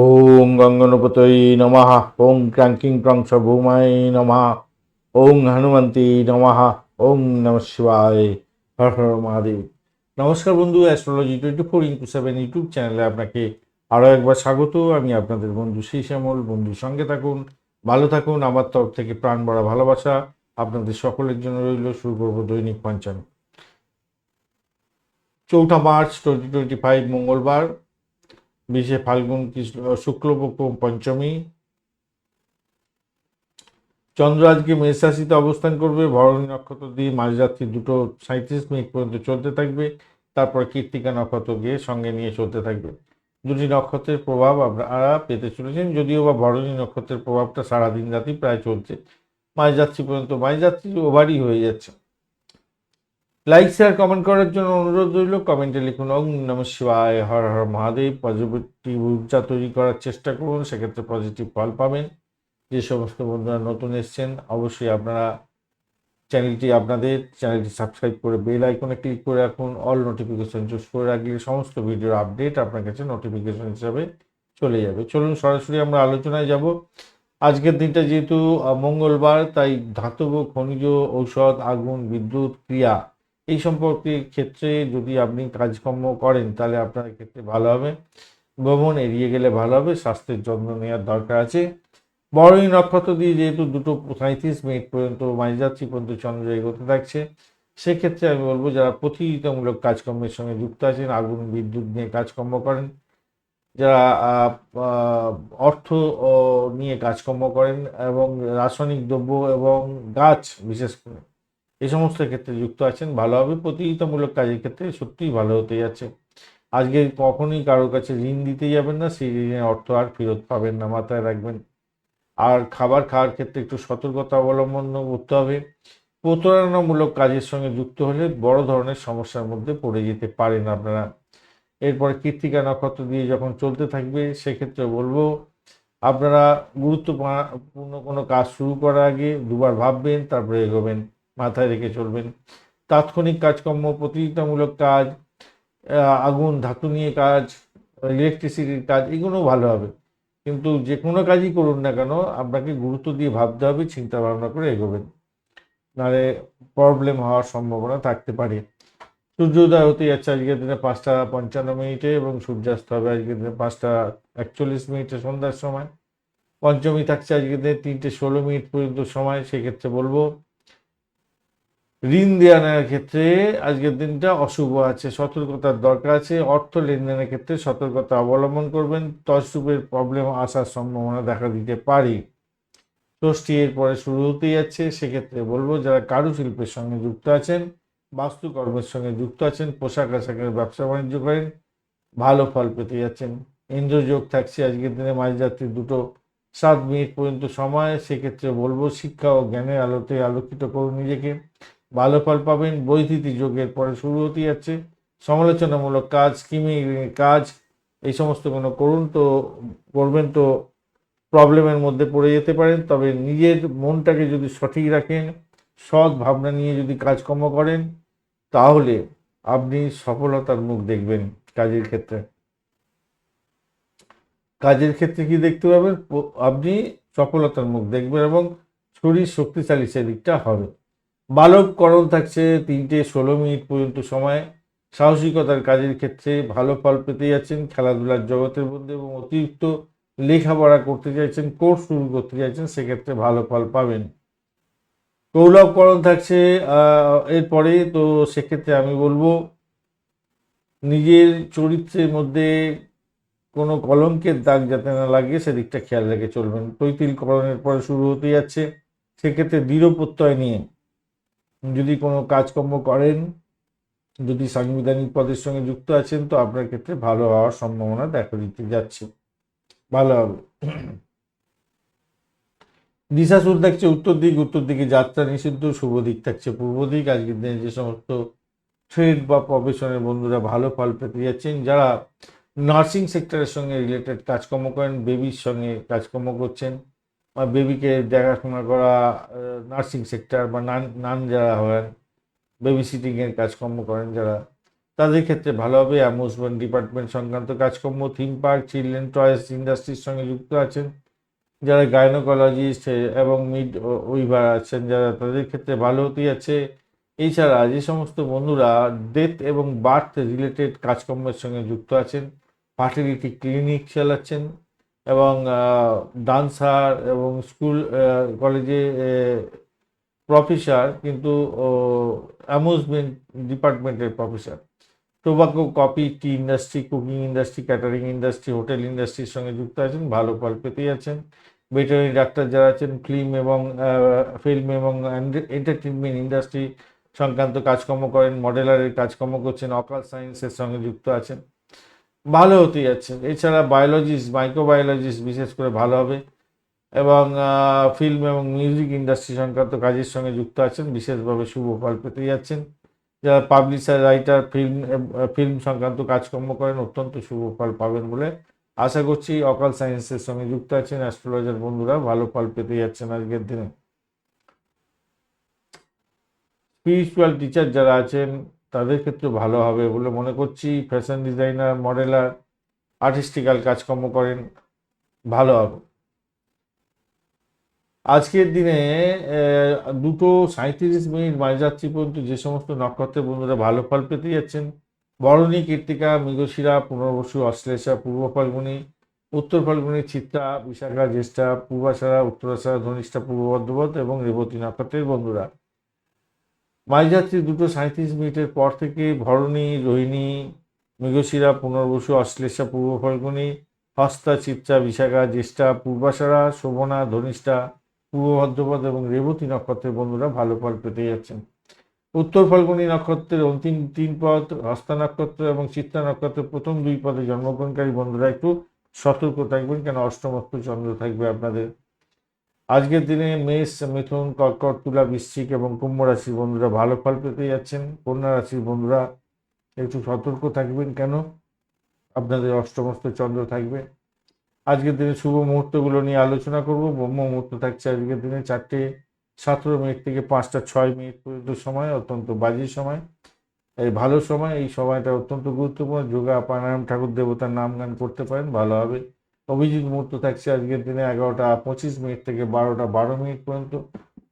ওং গঙ্গনপতৈ নমঃ। ওং ক্রাঙ্কিং ক্রংশ ভূমায় নমঃ। ওং হনুমন্তী নমঃ। ওং নম শিবায়। মহাদেব। নমস্কার বন্ধু, astrology twenty four into seven YouTube চ্যানেলে আপনাকে আরও একবার স্বাগত। আমি আপনাদের বন্ধু শ্রী শ্যামল বন্ধুর সঙ্গে থাকুন, ভালো থাকুন। আমার তরফ থেকে প্রাণ ভরা ভালোবাসা আপনাদের সকলের জন্য রইল শুরু করব দৈনিক পঞ্চান চৌঠা মার্চ টোয়েন্টি টোয়েন্টি ফাইভ মঙ্গলবার। বিশে ফাল্গুন শুক্লপক্ষ পঞ্চমী। চন্দ্র আজকে মেষ রাশিতে অবস্থান করবে। ভরণী নক্ষত্র দিয়ে মাঝরাত্রি দুটো সাঁত্রিশ মিনিট পর্যন্ত চলতে থাকবে। তারপর কীর্তিকা নক্ষত্র গিয়ে সঙ্গে নিয়ে চলতে থাকবে। দুটি নক্ষত্রের প্রভাব আপনারা পেতে চলেছেন, যদিও বা ভরণী নক্ষত্রের প্রভাবটা সারাদিন রাতি প্রায় চলছে। মাঝরাত্রি পর্যন্ত মাঝরাত্রি ওভারই হয়ে যাচ্ছে। লাইক শেয়ার কমেন্ট করার জন্য অনুরোধ রইল। কমেন্টে লিখুন, ওং নম শিবায়, হর হর মহাদেব। পজিটিভ ঊর্জা তৈরি করার চেষ্টা করুন, সেক্ষেত্রে পজিটিভ ফল পাবেন। যে সমস্ত বন্ধুরা নতুন এসছেন, অবশ্যই আপনারা চ্যানেলটি আপনাদের, চ্যানেলটি সাবস্ক্রাইব করে বেল আইকনে ক্লিক করে রাখুন। অল নোটিফিকেশন চুজ করে রাখলে সমস্ত ভিডিওর আপডেট আপনার কাছে নোটিফিকেশন হিসাবে চলে যাবে। চলুন, সরাসরি আমরা আলোচনায় যাব। আজকের দিনটা যেহেতু মঙ্গলবার, তাই ধাতব খনিজ ঔষধ, আগুন, বিদ্যুৎ, ক্রিয়া এই সম্পর্কে ক্ষেত্রে যদি আপনি কাজকর্ম করেন, তাহলে আপনার ক্ষেত্রে ভালো হবে। ভ্রমণ এড়িয়ে গেলে ভালো হবে, স্বাস্থ্যের যত্ন নেওয়ার দরকার আছে। বড়ই নক্ষত্র দিয়ে যেহেতু দুটো সাঁত্রিশ মিনিট পর্যন্ত মাঝরাত্রি পর্যন্ত চন্দ্র এগোতে থাকছে, সেক্ষেত্রে আমি বলব যারা প্রতিযোগিতামূলক কাজকর্মের সঙ্গে যুক্ত আছেন, আগুন, বিদ্যুৎ নিয়ে কাজকর্ম করেন, যারা অর্থ নিয়ে কাজকর্ম করেন এবং রাসায়নিক দ্রব্য এবং গাছ বিশেষ করে এই সমস্ত ক্ষেত্রে যুক্ত আছেন, ভালো হবে, প্রতিযোগিতামূলক কাজের ক্ষেত্রে সত্যিই ভালো হতে যাচ্ছে। আজকে কখনোই কারোর কাছে ঋণ দিতে যাবেন না, সেই ঋণের অর্থ আর ফেরত পাবেন না, মাথায় রাখবেন। আর খাবার খাওয়ার ক্ষেত্রে একটু সতর্কতা অবলম্বন করতে হবে। প্রতারণামূলক কাজের সঙ্গে যুক্ত হলে বড় ধরনের সমস্যার মধ্যে পড়ে যেতে পারেন আপনারা। এরপরে কৃত্তিকা নক্ষত্র দিয়ে যখন চলতে থাকবে, সেক্ষেত্রে বলব, আপনারা গুরুত্বপূর্ণ কোনো কাজ শুরু করার আগে দুবার ভাববেন, তারপরে এগোবেন। মাথায় রেখে চলবেন। তাৎক্ষণিক কাজকর্ম, প্রতিযোগিতামূলক কাজ আগুন, ধাতু নিয়ে কাজ ইলেকট্রিসিটির কাজ, এগুলো ভালো হবে। কিন্তু যে কোনো কাজই করুন না কেন, আপনাকে গুরুত্ব দিয়ে ভাবতে হবে চিন্তা ভাবনা করে এগোবেন। নাহলে প্রবলেম হওয়ার সম্ভাবনা থাকতে পারে। সূর্যোদয় হতে যাচ্ছে আজকের দিনে পাঁচটা পঞ্চান্ন মিনিটে এবং সূর্যাস্ত হবে আজকের দিনে পাঁচটা একচল্লিশ মিনিটে সন্ধ্যার সময়। পঞ্চমী থাকছে আজকের দিনে তিনটে ষোলো মিনিট পর্যন্ত সময়, সেক্ষেত্রে বলব ঋণ দেওয়া নেওয়ার ক্ষেত্রে আজকের দিনটা অশুভ আছে, সতর্কতার দরকার আছে, অর্থ লেনদেনের ক্ষেত্রে সতর্কতা অবলম্বন করবেন তসরূপের প্রবলেম আসার সম্ভাবনা দেখা দিতে পারে। ষষ্ঠী এরপরে শুরু হতে যাচ্ছে, সেক্ষেত্রে বলব যারা কারুশিল্পের সঙ্গে যুক্ত আছেন, বাস্তুকর্মের সঙ্গে যুক্ত আছেন, পোশাক আশাকের ব্যবসা বাণিজ্য করেন, ভালো ফল পেতে যাচ্ছেন। ইন্দ্রযোগ থাকছে আজকের দিনে, মাঝরাত্রি দুটো সাত মিনিট পর্যন্ত সময়, সেক্ষেত্রে বলব শিক্ষা ও জ্ঞানের আলোতে আলোকিত করুন নিজেকে। ভালো ফল পাবেন বৈদ্যুতি যোগের পরে শুরু হতে যাচ্ছে। সমালোচনামূলক কাজ স্কিমিং কাজ, এই সমস্ত কোনো করুন তো, করবেন তো প্রবলেমের মধ্যে পড়ে যেতে পারেন। তবে নিজের মনটাকে যদি সঠিক রাখেন, সৎ ভাবনা নিয়ে যদি কাজকর্ম করেন, তাহলে আপনি সফলতার মুখ দেখবেন কাজের ক্ষেত্রে। কাজের ক্ষেত্রে কি দেখতে পাবেন? আপনি সফলতার মুখ দেখবেন এবং শরীর শক্তিশালী সেদিকটা হবে। বালককরণ থাকছে তিনটে ষোলো মিনিট পর্যন্ত সময়। সাহসিকতার কাজের ক্ষেত্রে ভালো ফল পেতে যাচ্ছেন খেলাধুলার জগতের মধ্যে এবং অতিরিক্ত লেখাপড়া করতে চাইছেন, কোর্স শুরু করতে চাইছেন, সেক্ষেত্রে ভালো ফল পাবেন। কৌলভকরণ থাকছে এরপরে তো সেক্ষেত্রে আমি বলব, নিজের চরিত্রের মধ্যে কোনো কলঙ্কের দাগ যাতে না লাগে, সেদিকটা খেয়াল রেখে চলবেন। তৈতিলকরণের পরে শুরু হতে যাচ্ছে, সেক্ষেত্রে দৃঢ় প্রত্যয় নিয়ে যদি কোনো কাজকর্ম করেন, যদি সাংবিধানিক পদের সঙ্গে যুক্ত আছেন, তো আপনার ক্ষেত্রে ভালো হওয়ার সম্ভাবনা দেখা দিতে যাচ্ছে। ভালো হবে। দিশাসুর থাকছে উত্তর দিক, উত্তর দিকে যাত্রা নিষিদ্ধ, শুভ দিক থাকছে পূর্ব দিক। আজকের দিনে যে সমস্ত ট্রেড বা প্রফেশনের বন্ধুরা ভালো ফল পেতে যাচ্ছেন, যারা নার্সিং সেক্টরের সঙ্গে রিলেটেড কাজকর্ম করেন বেবির সঙ্গে কাজকর্ম করছেন বেবিকে দেখাশোনা করা নার্সিং সেক্টর বা নান নান যারা হন বেবি সিটিংয়ের কাজকর্ম করেন যারা, তাদের ক্ষেত্রে ভালো হবে। অ্যামিউজমেন্ট ডিপার্টমেন্ট সংক্রান্ত কাজকর্ম থিম পার্ক চিলড্রেন টয়েস ইন্ডাস্ট্রির সঙ্গে যুক্ত আছেন। যারা গাইনোকোলজিস্ট এবং মিড উইভার আছেন, যারা তাদের ক্ষেত্রে ভালো হতেই আছে। এছাড়া যে সমস্ত বন্ধুরা ডেথ এবং বার্থ রিলেটেড কাজকর্মের সঙ্গে যুক্ত আছেন ফার্টিলিটি ক্লিনিক চালাচ্ছেন এবং ডান্সার এবং স্কুল কলেজে প্রফেসর কিন্তু অ্যামিউজমেন্ট ডিপার্টমেন্টের professor. Tobacco coffee tea industry, cooking industry, catering industry, hotel ইন্ডাস্ট্রির সঙ্গে যুক্ত আছেন, ভালো ফল পেতেই আছেন। ভেটেরিনারি ডাক্তার যারা আছেন, ফিল্ম এবং ফিল্ম এবং এন্টারটেনমেন্ট ইন্ডাস্ট্রি সংক্রান্ত কাজকর্ম করেন, মডেলারের কাজকর্ম করছেন, অকাল সায়েন্সের সঙ্গে যুক্ত আছেন। ভালো হতে যাচ্ছেন এছাড়া বায়োলজিস্ট মাইক্রোবায়োলজিস্ট বিশেষ করে ভালো হবে। এবং ফিল্ম এবং মিউজিক ইন্ডাস্ট্রি সংক্রান্ত কাজের সঙ্গে যুক্ত আছেন। বিশেষভাবে শুভ ফল পেতে যাচ্ছেন। যারা পাবলিশার রাইটার ফিল্ম ফিল্ম সংক্রান্ত কাজকর্ম করেন, অত্যন্ত শুভ ফল পাবেন বলে আশা করছি অকাল সায়েন্সের সঙ্গে যুক্ত আছেন অ্যাস্ট্রোলজার বন্ধুরা। ভালো ফল পেতে যাচ্ছেন আজকের দিনে। স্পিরিচুয়াল টিচার যারা আছেন তাদের ক্ষেত্রে ভালো হবে বলে মনে করছি। ফ্যাশন ডিজাইনার মডেলার আর্টিস্টিক্যাল কাজকর্ম করেন, ভালো হবে। আজকের দিনে দুটো সাঁত্রিশ মিনিট মাঝরাত্রি পর্যন্ত যে সমস্ত নক্ষত্রের বন্ধুরা ভালো ফল পেতে যাচ্ছেন, বরণী কীর্তিকা, মৃগশিরা, পুনর্বসু, অশ্লেষা, পূর্ব ফাল্গুনি, উত্তর ফাল্গুনি, চিত্রা, বিশাখা, জ্যেষ্ঠা, পূর্বাশারা, উত্তরাশারা, ধনিষ্ঠা, পূর্ব বর্ধবত এবং রেবতী নক্ষত্রের বন্ধুরা। মাঝরাত্রি দুটো সাঁত্রিশ মিনিটের পর থেকে ভরণী, রোহিণী, মৃগশিরা, পুনর্বসু, অশ্লেষা, পূর্ব ফাল্গুনি, হস্তা চিত্রা বিশাখা, জ্যেষ্ঠা, পূর্বাশারা, শোভনা, ধনিষ্ঠা, পূর্ব ভদ্রপদ এবং রেবতী নক্ষত্রের বন্ধুরা ভালো ফল পেতে যাচ্ছেন। উত্তর ফাল্গুনী নক্ষত্রের অন্তিম তিন পদ, হস্তা নক্ষত্র এবং চিত্রা নক্ষত্রের প্রথম দুই পদে জন্মগ্রহণকারী বন্ধুরা একটু সতর্ক থাকবেন, কেন অষ্টমস্ত চন্দ্র থাকবে আপনাদের আজকের দিনে মেষ, মিথুন, কর্কট, তুলা, বৃশ্চিক এবং কুম্ভ রাশির বন্ধুরা ভালো ফল পেতে যাচ্ছেন। কন্যা রাশির বন্ধুরা একটু সতর্ক থাকবেন কেন? আপনাদের অষ্টমস্ত চন্দ্র থাকবে। আজকের দিনে শুভ মুহূর্তগুলো নিয়ে আলোচনা করব। ব্রহ্ম মুহূর্ত থাকছে আজকের দিনে চারটে সতেরো মিনিট থেকে পাঁচটা ছয় মিনিট পর্যন্ত সময়, অত্যন্ত বাজে সময়। এই ভালো সময়, এই সময়টা অত্যন্ত গুরুত্বপূর্ণ। যোগা, প্রাণায়াম, ঠাকুর দেবতার নাম গান করতে পারেন, ভালো হবে। অভিজিৎ মুহূর্ত থাকছে আজকের দিনে এগারোটা পঁচিশ মিনিট থেকে বারোটা বারো মিনিট পর্যন্ত।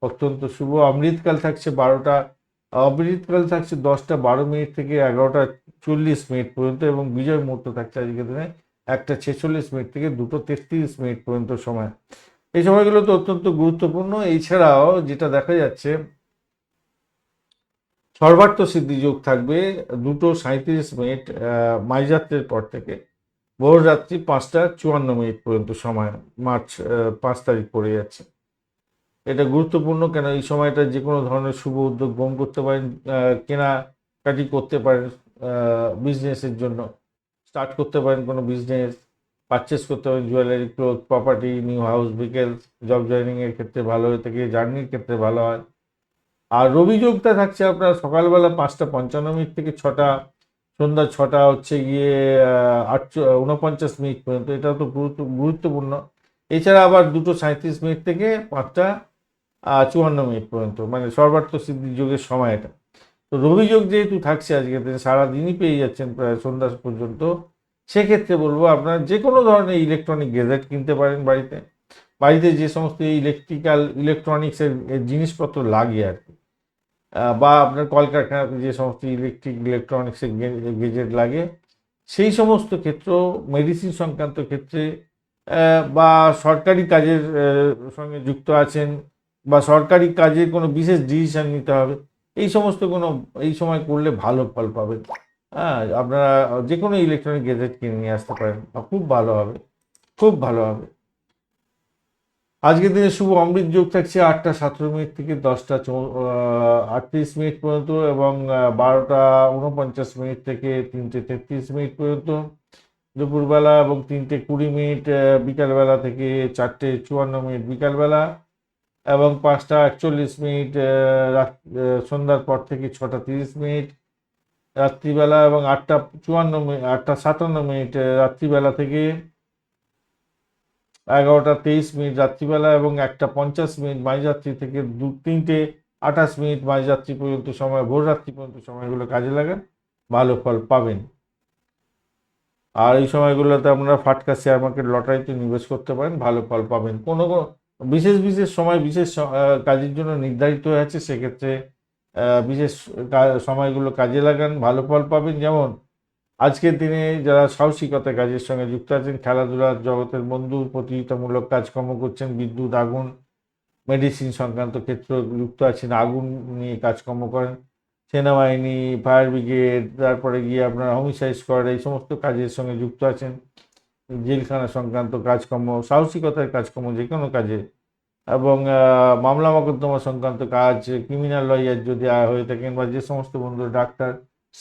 অত্যন্ত শুভ। অমৃতকাল থাকছে বারোটা, অমৃতকাল থাকছে দশটা বারো মিনিট থেকে এগারোটা চল্লিশ মিনিট পর্যন্ত এবং বিজয় মুহূর্ত থাকছে আজকের দিনে একটা ছেচল্লিশ মিনিট থেকে দুটো তেত্রিশ মিনিট পর্যন্ত সময়। এই সময়গুলো তো অত্যন্ত গুরুত্বপূর্ণ। এছাড়াও যেটা দেখা যাচ্ছে, সর্বার্থ সিদ্ধি যোগ থাকবে দুটো সাঁত্রিশ মিনিট মাইযাত্রের পর থেকে। ভোর রাত্রি পাঁচটা চুয়ান্ন মিনিট পর্যন্ত সময়, মার্চ পাঁচ তারিখ পড়ে যাচ্ছে। এটা গুরুত্বপূর্ণ কেন? এই সময়টা যে কোনো ধরনের শুভ উদ্যোগ গ্রহণ করতে পারেন কেনাকাটি করতে পারেন বিজনেসের জন্য। স্টার্ট করতে পারেন কোনো বিজনেস পারচেস করতে পারেন jewellery cloth property new house বিকেল জব জয়নিংয়ের ক্ষেত্রে ভালো হয়ে থাকে জার্নির ক্ষেত্রে ভালো হয়। আর রবি যোগটা থাকছে আপনার সকালবেলা পাঁচটা পঞ্চান্ন মিনিট থেকে ছটা সন্ধ্যা ছটা হচ্ছে গিয়ে আট উনপঞ্চাশ মিনিট পর্যন্ত। এটা তো গুরুত্ব, গুরুত্বপূর্ণ। এছাড়া আবার দুটো সাঁত্রিশ মিনিট থেকে পাঁচটা চুয়ান্ন মিনিট পর্যন্ত। মানে সর্বার্থ সিদ্ধি যোগের সময় এটা। তো রবি যোগ যেহেতু থাকছে আজকে সারাদিনই পেয়ে যাচ্ছেন প্রায় সন্ধ্যা পর্যন্ত। সেক্ষেত্রে বলব আপনার যে কোনো ধরনের ইলেকট্রনিক গেজেট কিনতে পারেন বাড়িতে। বাড়িতে যে সমস্ত ইলেকট্রিক্যাল ইলেকট্রনিক্সের জিনিসপত্র লাগে আর কি। বা আপনার কলকারখানাতে যে সমস্ত ইলেকট্রিক ইলেকট্রনিক্সের গেজেট লাগে, সেই সমস্ত ক্ষেত্র মেডিসিন সংক্রান্ত ক্ষেত্রে বা সরকারি কাজের সঙ্গে যুক্ত আছেন বা সরকারি কাজে কোনো বিশেষ ডিসিশন নিতে হবে, এই সমস্ত কোনো, এই সময় করলে ভালো ফল পাবেন হ্যাঁ আপনারা যে কোনো ইলেকট্রনিক গেজেট কিনে নিয়ে আসতে পারেন খুব ভালো হবে, খুব ভালো হবে। আজকের দিনে শুভ অমৃত যোগ থাকছে আটটা সতেরো মিনিট থেকে দশটা আটত্রিশ মিনিট পর্যন্ত এবং বারোটা উনপঞ্চাশ মিনিট থেকে তিনটে তেত্রিশ মিনিট পর্যন্ত। দুপুরবেলা এবং তিনটে কুড়ি মিনিট বিকালবেলা থেকে চারটে চুয়ান্ন মিনিট বিকালবেলা এবং পাঁচটা একচল্লিশ মিনিট রাত সন্ধ্যার পর থেকে ছটা তিরিশ মিনিট। রাত্রিবেলা এবং আটটা চুয়ান্ন মিনিট আটটা সাতান্ন মিনিট রাত্রিবেলা থেকে এগারোটা তেইশ মিনিট রাত্রিবেলা এবং একটা পঞ্চাশ মিনিট মাঝরাত্রি থেকে দু, তিনটে আঠাশ মিনিট মাঝরাত্রি পর্যন্ত সময়, ভোর রাত্রি পর্যন্ত সময়গুলো কাজে লাগান, ভালো ফল পাবেন। আর এই সময়গুলোতে আপনারা ফাটকা শেয়ার মার্কেট লটারিতে নিবেশ করতে পারেন, ভালো ফল পাবেন। কোনো বিশেষ বিশেষ সময়, বিশেষ কাজের জন্য নির্ধারিত হয়ে আছে, সেক্ষেত্রে বিশেষ সময়গুলো কাজে লাগান, ভালো ফল পাবেন। যেমন আজকের দিনে যারা সাহসিকতা কাজের সঙ্গে যুক্ত আছেন খেলাধুলার জগতের বন্ধু প্রতিযোগিতামূলক কাজকর্ম করছেন, বিদ্যুৎ, আগুন মেডিসিন সংক্রান্ত ক্ষেত্র যুক্ত আছেন, আগুন নিয়ে কাজকর্ম করেন, সেনাবাহিনী ফায়ার ব্রিগেড তারপরে গিয়ে আপনার হোমিসাইড স্কোয়াড এই সমস্ত কাজের সঙ্গে যুক্ত আছেন, জেলখানা সংক্রান্ত কাজকর্ম, সাহসিকতার কাজকর্ম যে কোনো কাজে, এবং মামলা মোকদ্দমা সংক্রান্ত কাজ ক্রিমিনাল লয়ার যদি হয়ে থাকেন বা যে সমস্ত বন্ধু ডাক্তার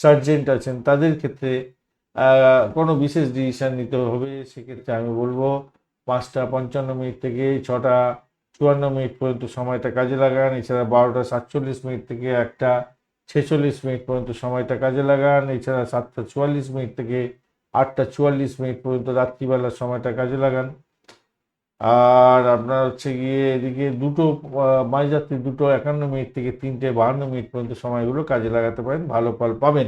সার্জেন্ট আছেন, তাদের ক্ষেত্রে কোনো বিশেষ ডিসিশন নিতে হবে, সেক্ষেত্রে আমি বলব পাঁচটা পঞ্চান্ন মিনিট থেকে ছটা চুয়ান্ন মিনিট পর্যন্ত সময়টা কাজে লাগান, এছাড়া বারোটা সাতচল্লিশ মিনিট থেকে একটা ছেচল্লিশ মিনিট পর্যন্ত সময়টা কাজে লাগান, এছাড়া সাতটা চুয়াল্লিশ মিনিট থেকে আটটা চুয়াল্লিশ মিনিট পর্যন্ত রাত্রিবেলার সময়টা কাজে লাগান। আর আপনার হচ্ছে গিয়ে এদিকে দুটো আহ, মাঝরাত্রি দুটো একান্ন মিনিট থেকে তিনটে বাহান্ন মিনিট পর্যন্ত সময়গুলো কাজে লাগাতে পারেন ভালো ফল পাবেন।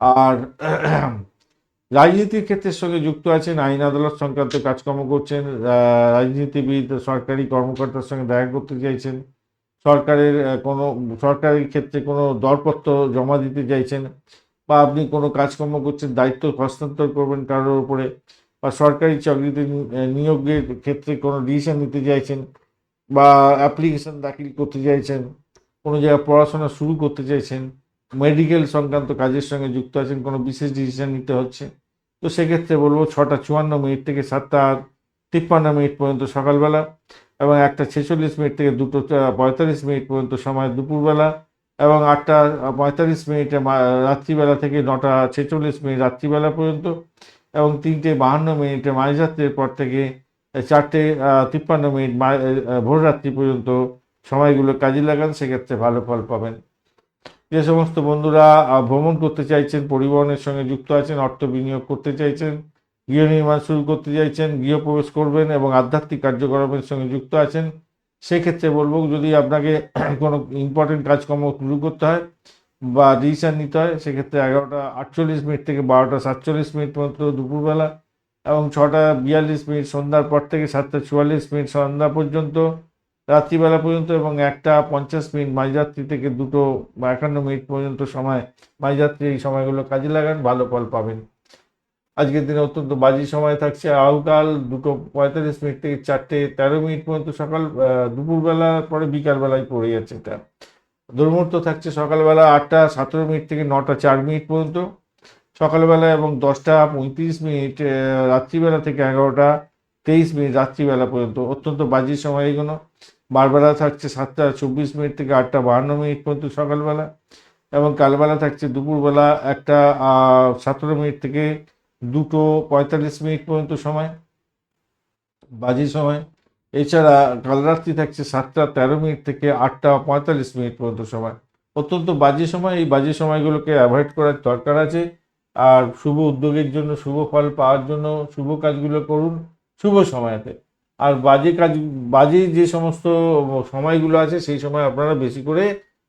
আর রাজনীতির ক্ষেত্রের সঙ্গে যুক্ত আছেন আইন আদালত সংক্রান্ত কাজকর্ম করছেন রাজনীতিবিদ সরকারি কর্মকর্তার সঙ্গে দেখা করতে চাইছেন সরকারের কোনো সরকারের ক্ষেত্রে কোনো দরপত্র জমা দিতে চাইছেন বা আপনি কোনো কাজকর্ম করছেন দায়িত্ব হস্তান্তর করবেন কারোর উপরে বা সরকারি চাকরিতে নিয়োগের ক্ষেত্রে কোনো ডিসিশন নিতে চাইছেন বা অ্যাপ্লিকেশন দাখিল করতে চাইছেন, কোনো জায়গায় পড়াশোনা শুরু করতে চাইছেন মেডিকেল সংক্রান্ত কাজের সঙ্গে যুক্ত আছেন, কোনো বিশেষ ডিসিশন নিতে হচ্ছে, তো সেক্ষেত্রে বলব ছটা চুয়ান্ন মিনিট থেকে সাতটা তিপ্পান্ন মিনিট পর্যন্ত সকালবেলা এবং একটা ছেচল্লিশ মিনিট থেকে দুটো পঁয়তাল্লিশ মিনিট পর্যন্ত সময় দুপুরবেলা এবং আটটা পঁয়তাল্লিশ মিনিটে রাত্রিবেলা থেকে নটা ছেচল্লিশ মিনিট রাত্রিবেলা পর্যন্ত এবং তিনটে বাহান্ন মিনিটে মাঝরাত্রির পর থেকে চারটে তিপ্পান্ন মিনিট ভোররাত্রি পর্যন্ত সময়গুলো কাজে লাগান, সেক্ষেত্রে ভালো ফল পাবেন। যে সমস্ত বন্ধুরা ভ্রমণ করতে চাইছেন, পরিবহনের সঙ্গে যুক্ত আছেন, অর্থ বিনিয়োগ করতে চাইছেন, গৃহ নির্মাণ শুরু করতে চাইছেন, গৃহপ্রবেশ করবেন এবং আধ্যাত্মিক কার্যক্রমের সঙ্গে যুক্ত আছেন, সেক্ষেত্রে বলব, যদি আপনাকে কোনো ইম্পর্টেন্ট কাজকর্ম শুরু করতে হয় বা ডিসিশন নিতে হয়, সেক্ষেত্রে এগারোটা আটচল্লিশ মিনিট থেকে বারোটা সাতচল্লিশ মিনিট পর্যন্ত দুপুরবেলা এবং ছটা বিয়াল্লিশ মিনিট সন্ধ্যার পর থেকে সাতটা চুয়াল্লিশ মিনিট সন্ধ্যা পর্যন্ত, রাত্রিবেলা পর্যন্ত এবং একটা পঞ্চাশ মিনিট মাঝরাত্রি থেকে দুটো বা একান্ন মিনিট পর্যন্ত সময়, মাঝরাত্রি এই সময়গুলো কাজে লাগান, ভালো ফল পাবেন। আজকের দিনে অত্যন্ত বাজি সময় থাকছে। আউকাল দুটো পঁয়তাল্লিশ মিনিট থেকে চারটে তেরো মিনিট পর্যন্ত সকাল দুপুরবেলা পরে বিকালবেলায় পড়ে যাচ্ছে এটা। দুর্মুহূর্ত থাকছে সকালবেলা আটটা, সতেরো মিনিট থেকে নটা, চার মিনিট পর্যন্ত। সকালবেলা এবং দশটা পঁয়ত্রিশ মিনিট রাত্রিবেলা থেকে এগারোটা, তেইশ মিনিট রাত্রিবেলা পর্যন্ত। অত্যন্ত বাজি সময় এগুলো বারবেলা থাকছে সাতটা, চব্বিশ মিনিট থেকে আটটা, বাহান্ন মিনিট পর্যন্ত সকালবেলা। এবং কালবেলা থাকছে দুপুরবেলা একটা সতেরো মিনিট থেকে দুটো পঁয়তাল্লিশ মিনিট পর্যন্ত সময়। বাজি সময়। এছাড়া কাল রাত্রি থাকছে সাতটা তেরো মিনিট থেকে আটটা পঁয়তাল্লিশ মিনিট পর্যন্ত সময়। অত্যন্ত বাজে সময়, এই বাজে সময়গুলোকে অ্যাভয়েড করার দরকার আছে। আর শুভ উদ্যোগের জন্য, শুভ ফল পাওয়ার জন্য শুভ কাজগুলো করুন শুভ সময়তে। আর বাজে কাজ, বাজে যে সমস্ত সময়গুলো আছে, সেই সময় আপনারা বেশি করে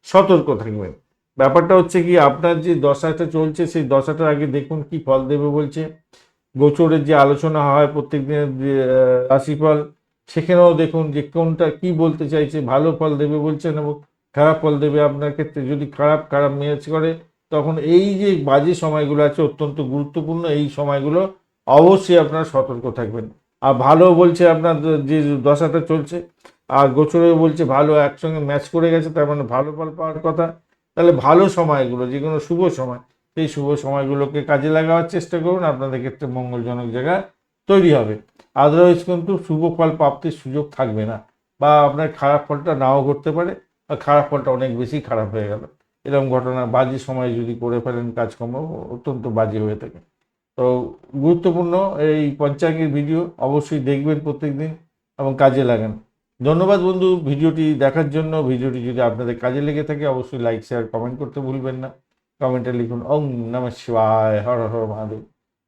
সতর্ক থাকবেন। ব্যাপারটা হচ্ছে কি, আপনার যে দশাটা চলছে, সেই দশাটার আগে দেখুন কি ফল দেবে বলছে। গোচরের যে আলোচনা হয় প্রত্যেক দিনের রাশিফল সেখানেও দেখুন যে কোনটা কি বলতে চাইছে, ভালো ফল দেবে বলছেন এবং খারাপ ফল দেবে আপনার ক্ষেত্রে। যদি খারাপ খারাপ ম্যাচ করে, তখন এই যে বাজে সময়গুলো আছে অত্যন্ত গুরুত্বপূর্ণ, এই সময়গুলো অবশ্যই আপনারা সতর্ক থাকবেন। আর ভালো বলছে আপনার যে দশাটা চলছে, আর গোচরে বলছে ভালো একসঙ্গে ম্যাচ করে গেছে, তার মানে ভালো ফল পাওয়ার কথা। তাহলে ভালো সময়গুলো, যে কোনো শুভ সময়, সেই শুভ সময়গুলোকে কাজে লাগাবার চেষ্টা করুন, আপনাদের ক্ষেত্রে মঙ্গলজনক জায়গা তৈরি হবে। আদারওয়াইজ কিন্তু শুভ ফল প্রাপ্তির সুযোগ থাকবে না। বা আপনার খারাপ ফলটা নাও ঘটতে পারে বা খারাপ ফলটা অনেক বেশি খারাপ হয়ে গেল। এরকম ঘটনা বাজে সময় যদি করে ফেলেন কাজকর্ম, অত্যন্ত বাজে হয়ে থাকে। তো গুরুত্বপূর্ণ এই পঞ্চাঙ্গের ভিডিও অবশ্যই দেখবেন প্রত্যেকদিন এবং কাজে লাগান। ধন্যবাদ বন্ধু, ভিডিওটি দেখার জন্য। ভিডিওটি যদি আপনাদের কাজে লেগে থাকে, অবশ্যই লাইক শেয়ার কমেন্ট করতে ভুলবেন না। কমেন্টে লিখুন ওং নম শিবায়, হর হর মহাদেব।